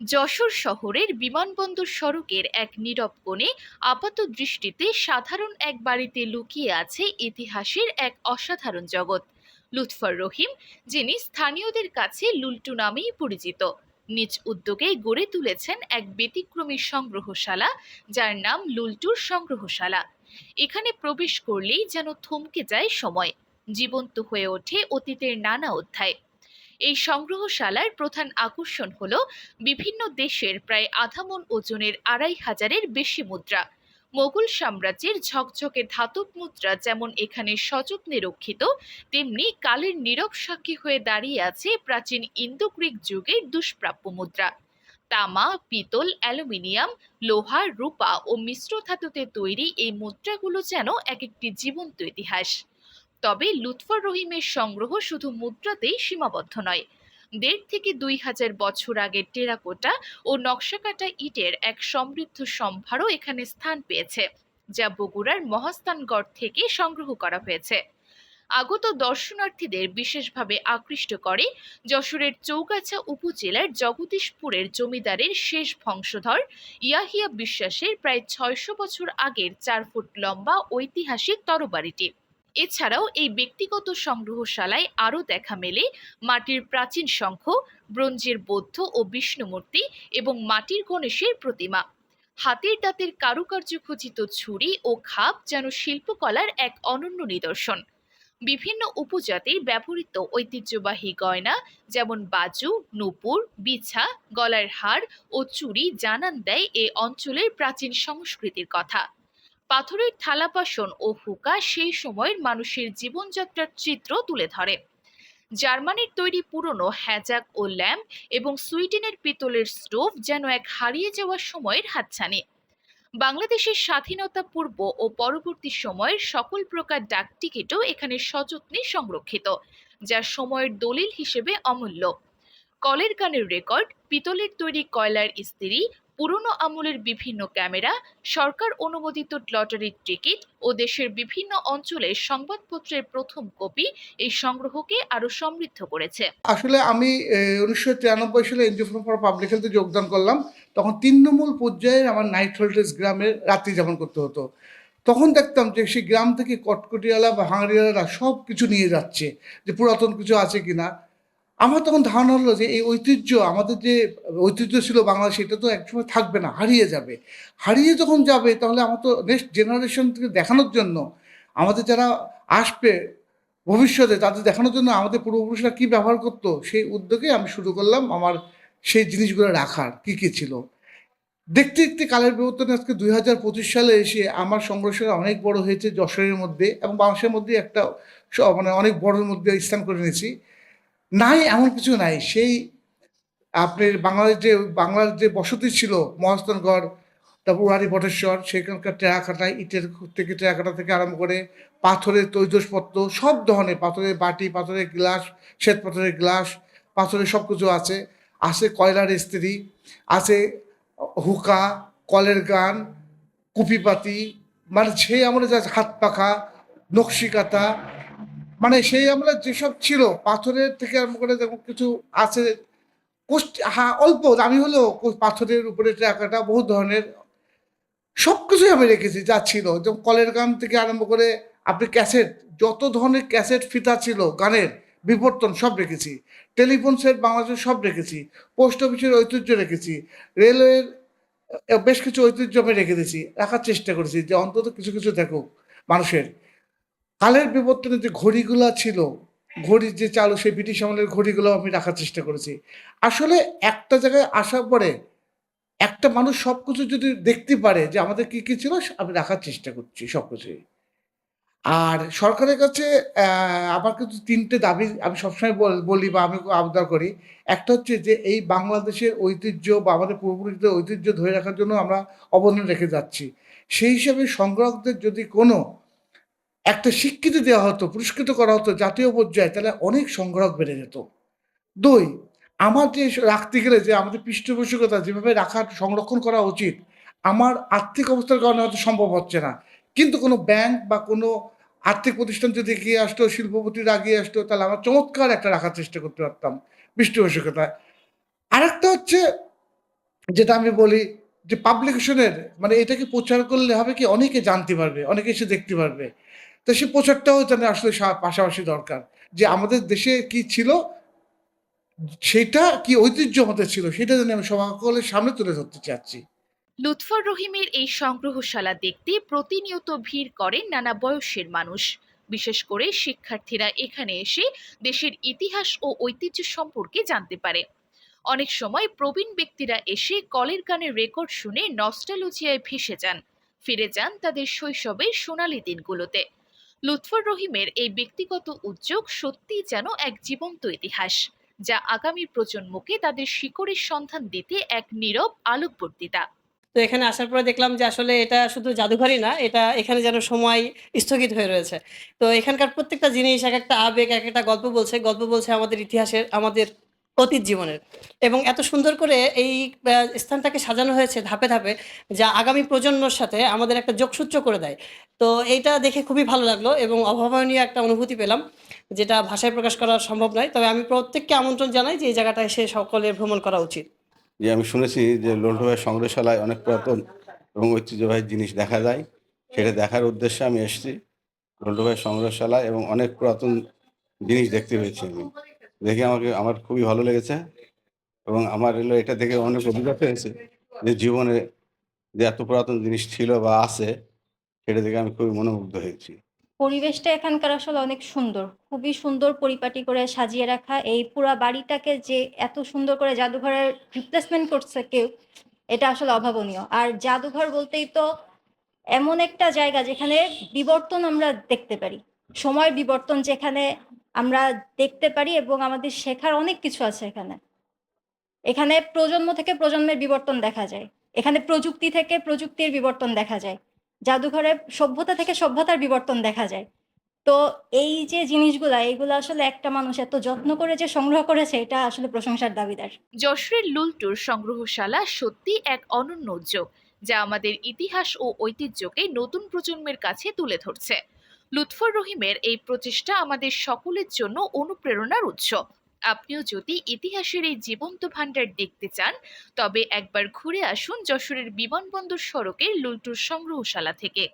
যশোর শহরের বিমানবন্দর সড়কের এক নীরব কোণে আপাত দৃষ্টিতে সাধারণ এক বাড়িতে লুকিয়ে আছে ইতিহাসের এক অসাধারণ জগৎ। লুৎফর রহিম, যিনি স্থানীয়দের কাছে লুল্টু নামেই পরিচিত, নিজ উদ্যোগে গড়ে তুলেছেন এক ব্যতিক্রমী সংগ্রহশালা যার নাম লুল্টুর সংগ্রহশালা। এখানে প্রবেশ করলেই যেন থমকে যায় সময়, জীবন্ত হয়ে ওঠে অতীতের নানা অধ্যায়। এই সংগ্রহশালার প্রধান আকর্ষণ হল বিভিন্ন দেশের প্রায় আধা মণ ওজনের আড়াই হাজারের বেশি মুদ্রা। মোগল সাম্রাজ্যের ঝকঝকে ধাতব মুদ্রা যেমন এখানে সযত্নে রক্ষিত, তেমনি কালের নীরব সাক্ষী হয়ে দাঁড়িয়ে আছে প্রাচীন ইন্দো গ্রিক যুগের দুষ্প্রাপ্য মুদ্রা। তামা, পিতল, অ্যালুমিনিয়াম, লোহা, রূপা ও মিশ্র ধাতুতে তৈরি এই মুদ্রাগুলো যেন এক একটি জীবন্ত ইতিহাস। তবে লুৎফর রহিমের সংগ্রহ শুধু মুদ্রাতেই সীমাবদ্ধ নয়। দেড় থেকে দুই হাজার বছর আগের টেরাকোটা ও নকশাকাটা ইটের এক সমৃদ্ধ সম্ভারও এখানে স্থান পেয়েছে, যা বগুড়ার মহাস্থানগড় থেকে সংগ্রহ করা হয়েছে। আগত দর্শনার্থীদের বিশেষভাবে আকৃষ্ট করে যশোরের চৌগাছা উপজেলার জগদীশপুরের জমিদারের শেষ বংশধর ইয়াহিয়া বিশ্বাসের প্রায় ছয়শো বছর আগের চার ফুট লম্বা ঐতিহাসিক তরবারিটি। এছাড়াও এই ব্যক্তিগত সংগ্রহশালায় আরও দেখা মেলে মাটির প্রাচীন শঙ্খ, ব্রোঞ্জের বৌদ্ধ ও বিষ্ণুমূর্তি এবং মাটির গণেশের প্রতিমা। হাতের দাঁতের কারুকার্য খচিত ছুরি ও খাপ যেন শিল্পকলার এক অনন্য নিদর্শন। বিভিন্ন উপজাতির ব্যবহৃত ঐতিহ্যবাহী গয়না যেমন বাজু, নূপুর, বিছা, গলার হার ও চুড়ি জানান দেয় এ অঞ্চলের প্রাচীন সংস্কৃতির কথা। পাথরের থালা বাসন ও হুকা সেই সময়ের মানুষের জীবনযাত্রার চিত্র তুলে ধরে। জার্মানির তৈরি পুরনো হ্যাজাক ও ল্যাম্প এবং সুইডেনের পিতলের স্টোভ যেন এক হারিয়ে যাওয়া সময়ের হাতছানি। বাংলাদেশের স্বাধীনতা পূর্ব ও পরবর্তী সময়ের সকল প্রকার ডাক টিকিটও এখানে সযত্নে সংরক্ষিত, যা সময়ের দলিল হিসেবে অমূল্য। কলের গানের রেকর্ড, পিতলের তৈরি কয়লার ইস্ত্রি পুরনো আমলের বিভিন্ন ক্যামেরা, সরকার অনুমোদিত লটারির টিকিট ও দেশের বিভিন্ন অঞ্চলে সংবাদপত্রের প্রথম কপি এই সংগ্রহকে আরও সমৃদ্ধ করেছে। আসলে আমি উনিশশো তিরানব্বই সালে এনজিও ফর পাবলিক হেলথে যোগদান করলাম। তখন তৃণমূল পর্যায়ে আমার নাইট ভোল্টেজ গ্রামের রাত্রি যাপন করতে হতো। তখন দেখতাম যে সেই গ্রাম থেকে কটকটিওয়ালা বা হাঙড়িওয়ালারা সব কিছু নিয়ে যাচ্ছে যে পুরাতন কিছু আছে কি না আমার তখন ধারণা হলো যে এই ঐতিহ্য, আমাদের যে ঐতিহ্য ছিল বাংলাদেশ, এটা তো একসময় থাকবে না, হারিয়ে যাবে। হারিয়ে যখন যাবে, তাহলে আমার তো নেক্সট জেনারেশন থেকে দেখানোর জন্য, আমাদের যারা আসবে ভবিষ্যতে, তাদের দেখানোর জন্য আমাদের পূর্বপুরুষরা কী ব্যবহার করতো, সেই উদ্যোগে আমি শুরু করলাম আমার সেই জিনিসগুলো রাখার, কী কী ছিল। দেখতে দেখতে কালের বিবর্তনে আজকে দুই হাজার পঁচিশ সালে এসে আমার সংগ্রহশালা অনেক বড় হয়েছে যশোরের মধ্যে এবং বাংলাদেশের মধ্যে একটা মানে অনেক বড়ের মধ্যে স্থান করে নিয়েছি। নাই, এমন কিছু নাই। সেই আপনার বাংলাদেশ যে বাংলার যে বসতি ছিল, মহাস্থানগড়, তারপর উহারি বটেশ্বর, সেখানকার টেরাকাটা, ইটের থেকে টেরাকাটা থেকে আরম্ভ করে পাথরের তৈজসপত্র, সব ধরনের পাথরের বাটি, পাথরের গ্লাস, শ্বেত পাথরের গ্লাস, পাথরের সব কিছু আছে। আছে কয়লার স্ত্রী আছে হুকা, কলের গান, কুপিপাতি মানে সেই আমরা যা হাত পাখা, নকশিকাতা মানে সেই আমরা যেসব ছিল, পাথরের থেকে আরম্ভ করে যেমন কিছু আছে, কোষ্ঠ হ্যাঁ অল্প দামি হলেও পাথরের উপরে টাকাটা বহু ধরনের সব কিছুই আমি রেখেছি যা ছিল। যেমন কলের গান থেকে আরম্ভ করে আপনি ক্যাসেট, যত ধরনের ক্যাসেট ফিতা ছিল, গানের বিবর্তন সব রেখেছি। টেলিফোন সেট বাংলাদেশের সব রেখেছি। পোস্ট অফিসের ঐতিহ্য রেখেছি। রেলওয়ের, বেশ কিছু ঐতিহ্য আমি রেখে দিয়েছি। রাখার চেষ্টা করেছি যে অন্তত কিছু কিছু দেখুক মানুষের। কালের বিবর্তনে যে ঘড়িগুলো ছিল, ঘড়ির যে চালু, সেই ব্রিটিশ আমলের ঘড়িগুলো আমি রাখার চেষ্টা করেছি। আসলে একটা জায়গায় আসার পরে একটা মানুষ সব কিছু যদি দেখতে পারে যে আমাদের কি কি ছিল, আমি রাখার চেষ্টা করছি সব কিছুই আর সরকারের কাছে আমার কিন্তু তিনটে দাবি আমি সবসময় বল- বা আমি আবদার করি। একটা হচ্ছে যে এই বাংলাদেশের ঐতিহ্য বা আমাদের পূর্বপুরুষদের ঐতিহ্য ধরে রাখার জন্য আমরা অবদান রেখে যাচ্ছি। সেই হিসাবে সংগ্রাহকদের যদি কোনো একটা স্বীকৃতি দেওয়া হতো, পুরস্কৃত করা হতো জাতীয় পর্যায়ে, তাহলে অনেক সংগ্রাহক বেড়ে যেত। দুই আমার যে রাখতে গেলে যে আমাদের পৃষ্ঠপোষকতা যেভাবে রাখার, সংরক্ষণ করা উচিত, আমার আর্থিক অবস্থার কারণে হয়তো সম্ভব হচ্ছে না। কিন্তু কোনো ব্যাংক বা কোনো আর্থিক প্রতিষ্ঠান যদি এগিয়ে আসতো, শিল্পপতিরা এগিয়ে আসতো, তাহলে আমার চমৎকার একটা রাখার চেষ্টা করতে পারতাম পৃষ্ঠপোষকতা আরেকটা হচ্ছে, যেটা আমি বলি যে পাবলিকেশনের মানে এটাকে প্রচার করলে হবে কি, অনেকে জানতে পারবে, অনেকে এসে দেখতে পারবে। তো সে প্রচারটাও যেন আসলে পাশাপাশি দরকার। যে আমাদের দেশে কি ছিল, সেটা কি ঐতিহ্য আমাদের ছিল, সেটা যেন আমি সকলের সামনে তুলে ধরতে চাচ্ছি। লুৎফর রহিমের এই সংগ্রহশালা দেখতে প্রতিনিয়ত ভিড় করেন নানা বয়সের মানুষ। বিশেষ করে শিক্ষার্থীরা এখানে এসে দেশের ইতিহাস ও ঐতিহ্য সম্পর্কে জানতে পারে। অনেক সময় প্রবীণ ব্যক্তিরা এসে কলের গানের রেকর্ড শুনে নস্টালজিয়ায় ভেসে যান। ফিরে যান তাদের শৈশবের সোনালি দিনগুলোতে। লুৎফর রহিমের এই ব্যক্তিগত উদ্যোগ সত্যিই যেন এক জীবন্ত ইতিহাস, যা আগামী প্রজন্মকে তাদের শিকড়ের সন্ধান দিতে এক নীরব আলোকবর্তিতা। তো এখানে আসার পরে দেখলাম যে আসলে এটা শুধু জাদুঘরই না, এটা এখানে যেন সময় স্থগিত হয়ে রয়েছে। তো এখানকার প্রত্যেকটা জিনিস, এক একটা আবেগ, এক একটা গল্প বলছে। গল্প বলছে আমাদের ইতিহাসের, আমাদের অতীত জীবনের এবং এত সুন্দর করে এই স্থানটাকে সাজানো হয়েছে ধাপে ধাপে, যা আগামী প্রজন্মের সাথে আমাদের একটা যোগসূত্র করে দেয়। তো এইটা দেখে খুবই ভালো লাগল এবং অভাবনীয় একটা অনুভূতি পেলাম, যেটা ভাষায় প্রকাশ করা সম্ভব নয়। তবে আমি প্রত্যেককে আমন্ত্রণ জানাই যে এই জায়গাটা এসে সকলের ভ্রমণ করা উচিত। যে আমি শুনেছি যে লন্ঠভাই সংগ্রহশালায় অনেক পুরাতন এবং ঐতিহ্যবাহী জিনিস দেখা যায়। সেটা দেখার উদ্দেশ্যে আমি এসেছি। লন্ঠভাই সংগ্রহশালায় এবং অনেক পুরাতন জিনিস দেখতে পেয়েছি আমি। দেখে আমাকে, আমার খুবই ভালো লেগেছে এবং আমার এলো, এটা থেকে অনেক অভিজ্ঞতা হয়েছে যে জীবনে যে এত পুরাতন জিনিস ছিল বা আছে, সেটা দেখে আমি খুবই মনোমুগ্ধ হয়েছি। পরিবেশটা এখানকার আসলে অনেক সুন্দর। খুবই সুন্দর পরিপাটি করে সাজিয়ে রাখা। এই পুরা বাড়িটাকে যে এত সুন্দর করে জাদুঘরের রিপ্লেসমেন্ট করছে কেউ, এটা আসলে অভাবনীয়। আর জাদুঘর বলতেই তো এমন একটা জায়গা যেখানে বিবর্তন আমরা দেখতে পারি। সময় বিবর্তন যেখানে আমরা দেখতে পারি এবং আমাদের শেখার অনেক কিছু আছে এখানে। এখানে প্রজন্ম থেকে প্রজন্মের বিবর্তন দেখা যায়। এখানে প্রযুক্তি থেকে প্রযুক্তির বিবর্তন দেখা যায়। জাদুঘরে সভ্যতা থেকে সভ্যতার বিবর্তন দেখা যায়। তো এই যে জিনিসগুলা এইগুলো আসলে একটা মানুষ এত যত্ন করে যে সংগ্রহ করেছে, এটা আসলে প্রশংসার দাবিদার। যশোরের লুলটুর সংগ্রহশালা সত্যি এক অনন্য যা আমাদের ইতিহাস ও ঐতিহ্যকে নতুন প্রজন্মের কাছে তুলে ধরছে। লুৎফর রহিমের এই প্রচেষ্টা আমাদের সকলের জন্য অনুপ্রেরণার উৎস। আপনিও যদি ইতিহাসের এই জীবন্ত ভাণ্ডার দেখতে চান, তবে একবার ঘুরে আসুন যশোরের বিমানবন্দর সড়কের লুলটুর সংগ্রহশালা থেকে।